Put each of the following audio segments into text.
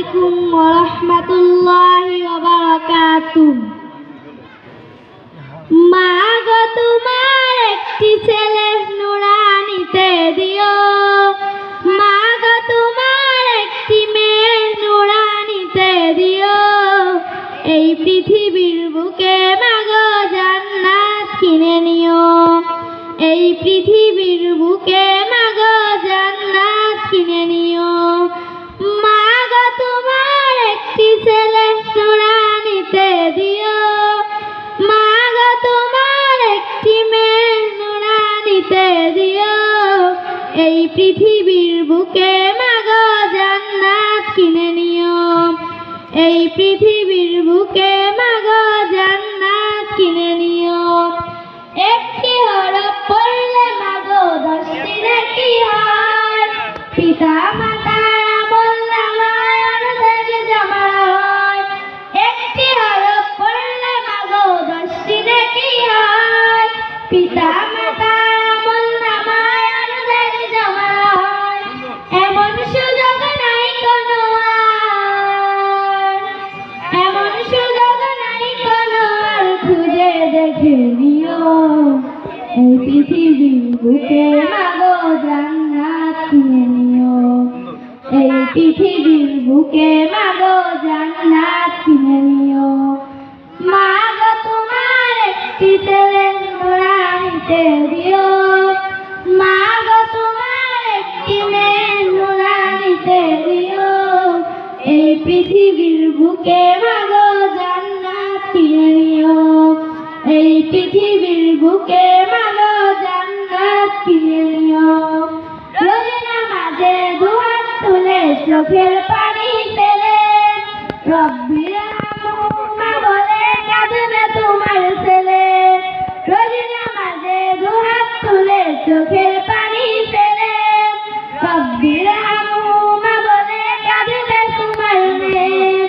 আলাইকুম ওরহমতুল্লাহি ওবারাকাতুহ মা গো তোমার একটি ছেলে নুরানিতে দিও। মা গো তোমার একটি মেয়ে নুরানিতে দিও। এই পৃথিবীর বুকে মাগো জান্নাত কিনে নিও। এই পৃথিবীর বুকে মাগো জান্নাত কিনে নিও। ছেলে নুরানিতে দিও। মা গো তোমার একটি মেয়ে নুরানিতে দিও। এই পৃথিবীর বুকে মাগো জান্নাত কিনে নিও। এই পৃথিবীর বুকে মাগো জান্নাত কিনে নিও। একটি হরফ পড়লে মাগো দশটি নাকি হয়? পিতা এই পৃথিবীর বুকে মাগো জান্নাত নিও এই পৃথিবীর বুকে মাগো জান্নাত কিনে নিও। মাগো তোমার একটি নুরানিতে দিও। মাগো তোমার একটি মেয়ে নুরানিতে দিও। এই পৃথিবীর বুকে মাগো জান্নাত কিনে নিও এই পৃথিবীর বুকে মাগো চোখের পানি ফেলে। রব্বির হামহুমা বলে কাঁদবে তোমার ছেলে। রোজ নামাজে দুহাত তুলে চোখের পানি ফেলে। রব্বির হামহুমা বলে কাঁদবে তোমার মেয়ে।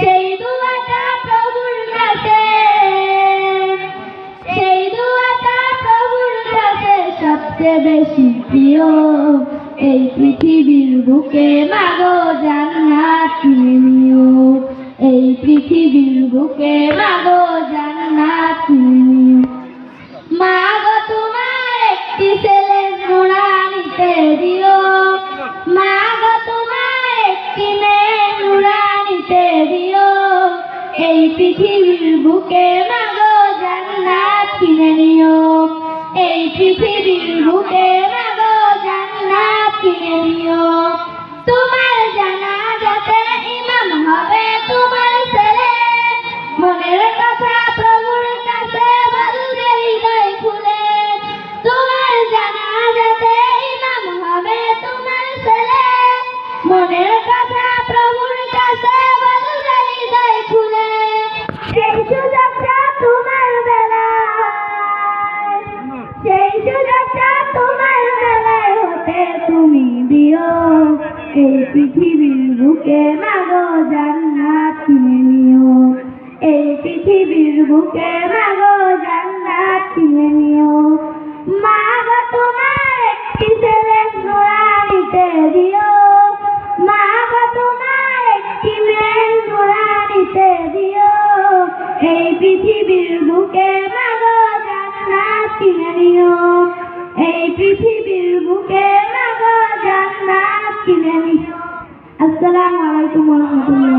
সেই দুয়াটা প্রভুর কাছে। সেই দুয়াটা প্রভুর সবচেয়ে বেশি প্রিয়। এই পৃথিবীর বুকে মাগো জান্নাত কিনে নিও। এই পৃথিবীর বুকে মাগো জান্নাত কিনে নিও। মাগো তোমার একটি ছেলে নুরানিতে দিও। মাগো তোমার একটি মেয়ে নুরানিতে দিও। এই পৃথিবীর বুকে মাগো জান্নাত কিনে নিও। এই পৃথিবীর বুকে মাগো কিনে নিও তোমার জানাজাতে ইমাম হবে তোমার ছেলে। মনের কথা প্রভুর কাছে বলবে হৃদয় খুলে। তোমার জানাজাতে ইমাম হবে তোমার ছেলে। মনের কথা প্রভুর কাছে বলবে হৃদয় খুলে। সেই সুযোগটা তোমার বেলায়। সেই সুযোগটা তোমার বেলায় হতে দিও এই পৃথিবীর বুকে মাগো জান্নাত কিনে নিও। এই পৃথিবীর বুকে মাগো জান্নাত কিনে নিও। মাগো তোমার একটি ছেলে নুরানিতে দিও। মাগো তোমার একটি মেয়ে নুরানিতে দিও। এই পৃথিবীর বুকে মাগো জান্নাত কিনে নিও। এই পৃথিবীর বুকে মাগো জান্নাত কিনে নি আসসালামু আলাইকুম ওয়া রাহমাতুল্লাহ।